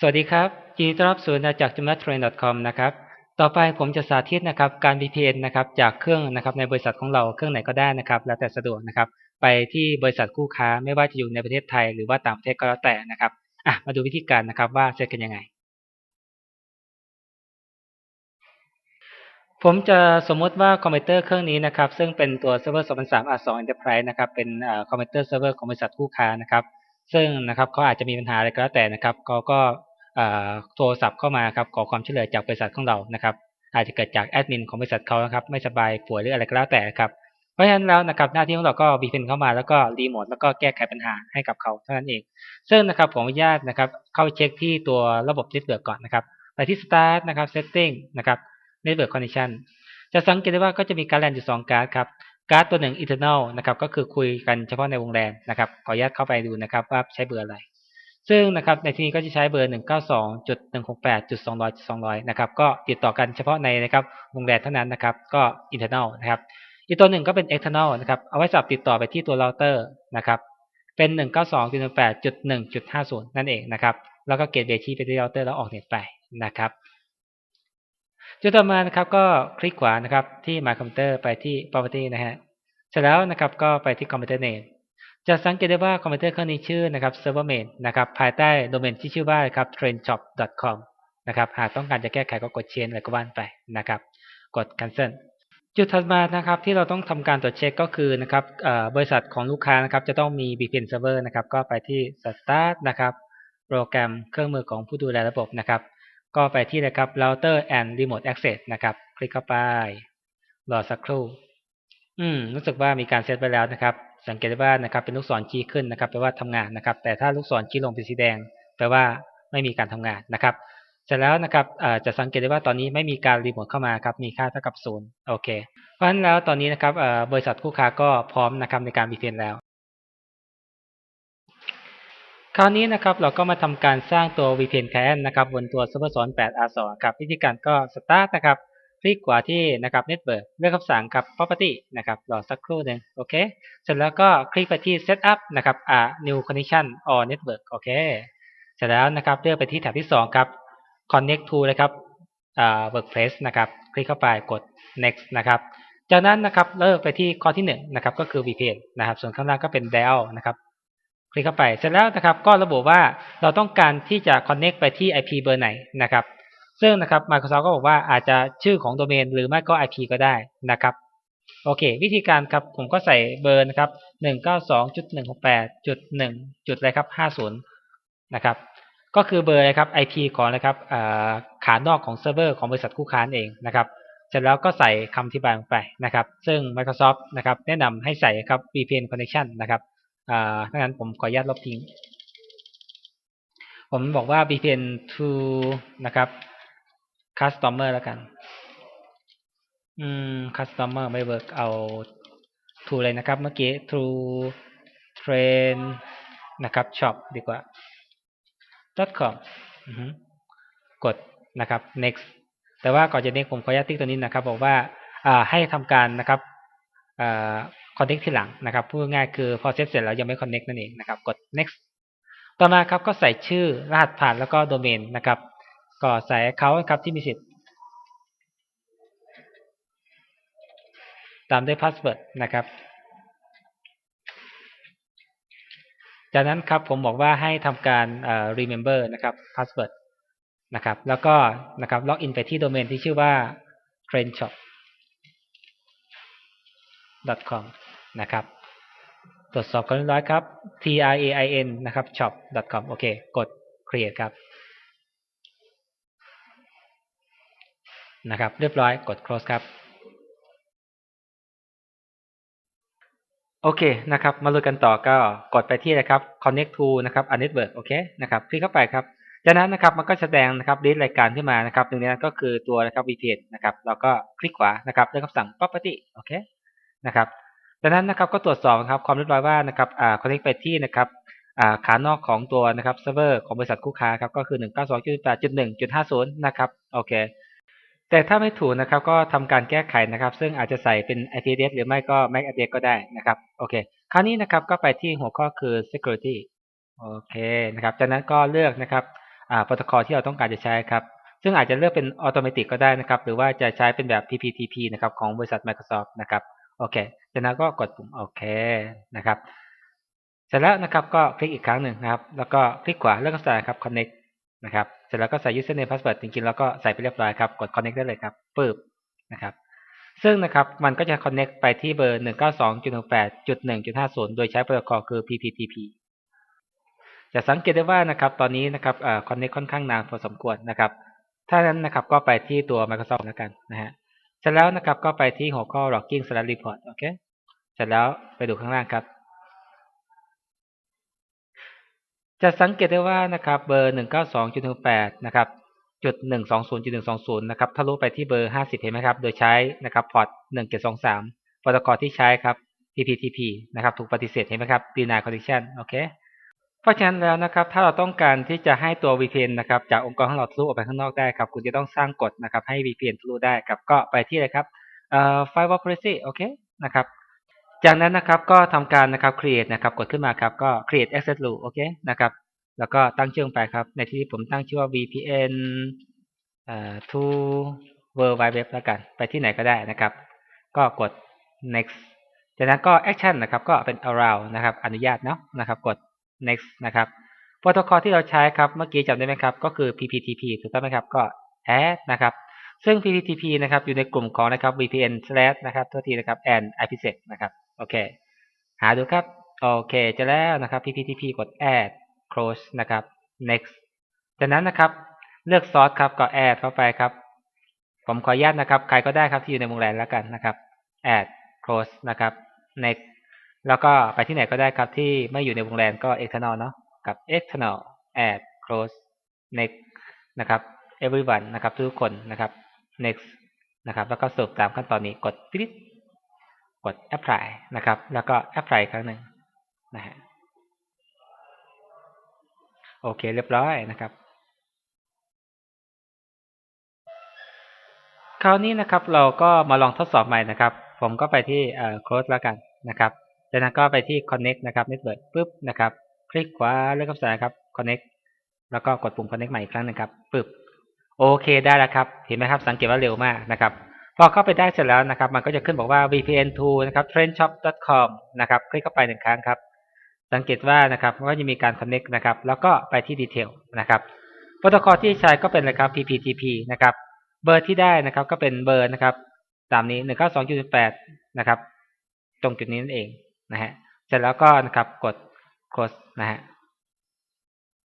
สวัสดีครับยินดีต้อนรับสู่นาจากจุม t r a i n c o m นะครับ ต่อไปผมจะสาธิตนะครับการ VPN นะครับจากเครื่องนะครับในบริษัทของเราเครื่องไหนก็ได้นะครับ แล้วแต่สะดวกนะครับ ไปที่บริษัทคู่ค้าไม่ว่าจะอยู่ในประเทศไทยหรือว่าต่างประเทศก็แล้วแต่นะครับอะมาดูวิธีการนะครับว่าเซตกันยังไง ผมจะสมมติว่าคอมพิวเตอร์เครื่องนี้นะครับ ซึ่งเป็นตัวเซิร์ฟเวอร์2003 R2 Enterprise นะครับเป็นคอมพิวเตอร์เซิร์ฟเวอร์ของบริษัทคู่ค้านะครับซึ่งนะครับเขาอาจจะมีปัญหาอะไรก็แล้วแต่นะครับเขาก็ โทรศัพท์เข้ามาครับขอความช่วยเหลือจากบริษัทของเรานะครับ อาจจะเกิดจากแอดมินของบริษัทเขานะครับ ไม่สบายป่วยหรืออะไรก็แล้วแต่ครับเพราะฉะนั้นแล้วนะครับหน้าที่ของเราก็บีพินเข้ามาแล้วก็รีโมทแล้วก็แก้ไขปัญหาให้กับเขาเท่านั้นเอง ซึ่งนะครับผมอนุญาตนะครับ เข้าเช็คที่ตัวระบบ Network ก่อนนะครับไปที่ Start นะครับ Setting นะครับ Network Connection จะสังเกตได้ว่าก็จะมีการแลนอยู่2การ์ดครับการ์ดตัวหนึ่ง internal นะครับก็คือคุยกันเฉพาะในวงแลนนะครับขออนุญาตเข้าไปดูนะครับว่าใช้เบอร์อะไร ซึ่งนะครับในที่นี้ก็จะใช้เบอร์ 192.168.200.200 นะครับ ก็ติดต่อกันเฉพาะในนะครับวงแลนเท่านั้นนะครับ ก็ internal นะครับ อีกตัวหนึ่งก็เป็น external นะครับ เอาไว้สับติดต่อไปที่ตัวเราเตอร์นะครับ เป็น 192.168.1.50 นั่นเองนะครับ แล้วก็เกตเบที่ไปที่เราเตอร์แล้วออกเน็ตไปนะครับ จุดต่อมานะครับก็คลิกขวานะครับที่ My Computer ไปที่ Property นะฮะ เสร็จแล้วนะครับก็ไปที่ Computer Name จะสังเกตได้ว่าคอมพิวเตอร์เครื่องนี้ชื่อนะครับ Server Main นะครับภายใต้โดเมนที่ชื่อว่าครับ trendshop.com นะครับหากต้องการจะแก้ไขก็กด change อะไรก็ว่านไปนะครับ กด cancel จุดถัดมานะครับที่เราต้องทำการตรวจเช็คก็คือนะครับบริษัทของลูกค้านะครับจะต้องมี VPN server นะครับก็ไปที่ start นะครับโปรแกรมเครื่องมือของผู้ดูแลระบบนะครับ ก็ไปที่นะครับ router and remote access นะครับ คลิกเข้าไปรอสักครู่อืมรู้สึกว่ามีการเซตไปแล้วนะครับ สังเกตได้ว่านะครับเป็นลูกศรชี้ขึ้นนะครับแปลว่าทำงานนะครับ แต่ถ้าลูกศรชี้ลงเป็นสีแดง แปลว่าไม่มีการทำงานนะครับเสร็จแล้วนะครับจะสังเกตได้ว่าตอนนี้ไม่มีการรีโมทเข้ามาครับมีค่าเท่ากับศูนย์โอเคเพราะฉะนั้นแล้วตอนนี้นะครับบริษัทคู่ค้าก็พร้อมนะครับในการ VPN แล้ว คราวนี้นะครับเราก็มาทำการสร้างตัว VPN client นะครับบนตัว Server 8 R2 ครับวิธีการก็ Start นะครับ คลิกขวาที่นะครับ Network เลือกคำสั่งครับ Property นะครับรอสักครู่หนึ่งโอเค เสร็จแล้วก็คลิกไปที่ Setup นะครับอ่า New Connection or Network โอเค เสร็จแล้วนะครับเลือกไปที่แถบที่2ครับ Connect to นะครับอ่า Workplace นะครับคลิกเข้าไปกด Next นะครับจากนั้นนะครับเลือกไปที่ข้อที่1นะครับก็คือ VPN นะครับส่วนข้างล่างก็เป็น Dial นะครับคลิกเข้าไปเสร็จแล้วนะครับก็ระบุว่าเราต้องการที่จะ Connect ไปที่ IP เบอร์ไหนนะครับ ซึ่งนะครับ Microsoft ก็บอกว่าอาจจะชื่อของโดเมนหรือไม่ก็ IP ก็ได้นะครับ โอเค วิธีการครับผมก็ใส่เบอร์นะครับ 192.168.1จุดอะไรครับ 50 นะครับ ก็คือเบอร์อะครับ IP ของนะครับขานอกของเซิร์ฟเวอร์ของบริษัทคู่ค้าเองนะครับเสร็จแล้วก็ใส่คำอธิบายลงไปนะครับ ซึ่ง Microsoft นะครับแนะนำให้ใส่ครับ VPN connection นะครับอ่าถ้างั้นผมขออนุญาตลบทิ้ง ผมบอกว่า VPN to นะครับ customer แล้วกัน อืม customer ไม่เวิร์กเอา to เลยนะครับ เมื่อกี้ to train นะครับ shop ดีกว่า .com กดนะครับ next แต่ว่าก่อนจะ next ผมขออนุญาตติ๊กตัวนี้นะครับ บอกว่าอ่าให้ทำการนะครับอ่า connect ทีหลังนะครับพูดง่ายคือพอเซตเสร็จแล้วยังไม่ connect นั่นเองนะครับ กด next ต่อมาครับก็ใส่ชื่อรหัสผ่านแล้วก็โดเมนนะครับ ก็ใส่เขาครับที่มีสิทธิ์ ตามด้วยพาสเวิร์ดนะครับ จากนั้นครับผมบอกว่าให้ทำการ remember นะครับ password นะครับ แล้วก็นะครับล็อกอินไปที่โดเมนที่ชื่อว่า trainshop com นะครับ ตรวจสอบกันเรียบร้อยครับ t r a i n นะครับ shop com โอเค กด create ครับ นะครับ เรียบร้อยกด close ครับ โอเคนะครับ มาลุยกันต่อก็กดไปที่นะครับ connect to นะครับ a network โอเคนะครับคลิกเข้าไปครับจากนั้นนะครับมันก็แสดงนะครับลิสต์รายการขึ้นมานะครับหนึ่งในนั้นก็คือตัวนะครับ VPN นะครับเราก็คลิกขวานะครับเลือกคำสั่ง property โอเคนะครับจากนั้นนะครับก็ตรวจสอบครับความเรียบร้อยว่านะครับอ่า connect ไปที่นะครับอ่าขานอกของตัวนะครับเซิร์ฟเวอร์ของบริษัทคู่ค้าครับก็คือ 192.8.1.50 นะครับโอเค แต่ถ้าไม่ถูกนะครับก็ทำการแก้ไขนะครับ ซึ่งอาจจะใส่เป็น IP address หรือไม่ก็ MAC address ก็ได้นะครับโอเคคราวนี้นะครับก็ไปที่หัวข้อคือ security โอเคนะครับจากนั้นก็เลือกนะครับอ่าโปรโตคอลที่เราต้องการจะใช้ครับ ซึ่งอาจจะเลือกเป็นออโตเมติกก็ได้นะครับ หรือว่าจะใช้เป็นแบบ PPTP นะครับของบริษัท Microsoft นะครับโอเคจากนั้นก็กดปุ่มโอเคนะครับเสร็จแล้วนะครับก็คลิกอีกครั้งหนึ่งนะครับ แล้วก็คลิกขวาเลือกคำสั่ครับ connect นะครับเสร็จแล้วก็ใส่ username password จริงๆแล้วก็ใส่ไปเรียบร้อยครับ กด connect ได้เลยครับปึ๊บนะครับ ซึ่งนะครับมันก็จะ connect ไปที่เบอร์ 192.168.1.50 โดยใช้โปรโตคอลคือ PPTP จะสังเกตได้ว่านะครับตอนนี้นะครับเอ่อ connect ค่อนข้างนานพอสมควรนะครับ ถ้านั้นนะครับก็ไปที่ตัว Microsoft แล้วกันนะฮะเสร็จแล้วนะครับก็ไปที่หัวข้อ logging slash report โอเคเสร็จแล้วไปดูข้างล่างครับ จะสังเกตได้ว่านะครับเบอร์ 192.168นะครับจุด120.120นะครับทะลุไปที่เบอร์ 50 เห็นไหมครับ โดยใช้นะครับพอร์ต1723โปรโตคอลที่ใช้ครับ PPTP นะครับถูกปฏิเสธเห็นไหมครับ deny connection โอเคเพราะฉะนั้นแล้วนะครับถ้าเราต้องการที่จะให้ตัว VPN นะครับจากองค์กรของเราทะลุออกไปข้างนอกได้ครับคุณจะต้องสร้างกฎนะครับให้ VPN ทะลุได้ครับก็ไปที่เลยครับเอ่อ firewall policy โอเคนะครับ จากนั้นนะครับก็ทำการนะครับ create นะครับกดขึ้นมาครับก็ create access rule โอเคนะครับแล้วก็ตั้งชื่อลงไปครับ ในที่นี้ผมตั้งชื่อว่า VPN to World Wide Web แล้วกัน ไปที่ไหนก็ได้นะครับ ก็กด next จากนั้นก็ action นะครับ ก็เป็น allow นะครับ อนุญาตเนาะนะครับ กด next นะครับโปรโตคอลที่เราใช้ครับ เมื่อกี้จำได้ไหมครับ ก็คือ PPTP ถูกต้องไหมครับ ก็ add นะครับ ซึ่ง PPTP นะครับ อยู่ในกลุ่มของนะครับ VPN slash นะครับโทษทีนะครับ and IPsec นะครับ โอเค หาดูครับ โอเคเจะแล้วนะครับ PPTP กด add close นะครับ next จากนั้นนะครับ เลือก source ครับก็ add เข้าไปครับ ผมขออนุญาตนะครับ ใครก็ได้ครับที่อยู่ในวงแหวนแล้วกันนะครับ add close นะครับ next แล้วก็ไปที่ไหนก็ได้ครับที่ไม่อยู่ในวงแรมก็ external เนาะกับ external add close next นะครับ everyone นะครับ ทุกคนนะครับ next นะครับ แล้วก็สรุปตามขั้นตอนนี้กดปิ๊ด กด apply นะครับ แล้วก็ apply ครั้งหนึ่งนะฮะโอเค เรียบร้อยนะครับ คราวนี้นะครับ เราก็มาลองทดสอบใหม่นะครับ ผมก็ไปที่เอ่อ close แล้วกันนะครับจากนั้นก็ไปที่ connect นะครับ network ปุ๊บนะครับ คลิกขวาเลือกคำสั่งครับ connect แล้วก็กดปุ่ม connect ใหม่อีกครั้งนึงครับปุ๊บโอเคได้แล้วครับ เห็นไหมครับ สังเกตว่าเร็วมากนะครับ พอเข้าไปได้เสร็จแล้วนะครับ มันก็จะขึ้นบอกว่า vpn to นะครับ trendshop.com นะครับ คลิกเข้าไปหนึ่งครั้งครับ สังเกตว่านะครับว่าจะมีการ connect นะครับ แล้วก็ไปที่ detail นะครับ โปรโตคอลที่ใช้ก็เป็นอะไรครับ PPTP นะครับ เบอร์ที่ได้นะครับก็เป็นเบอร์นะครับ ตามนี้ 192.8นะครับ ตรงจุดนี้นั่นเองนะฮะ เสร็จแล้วก็นะครับกด close นะฮะ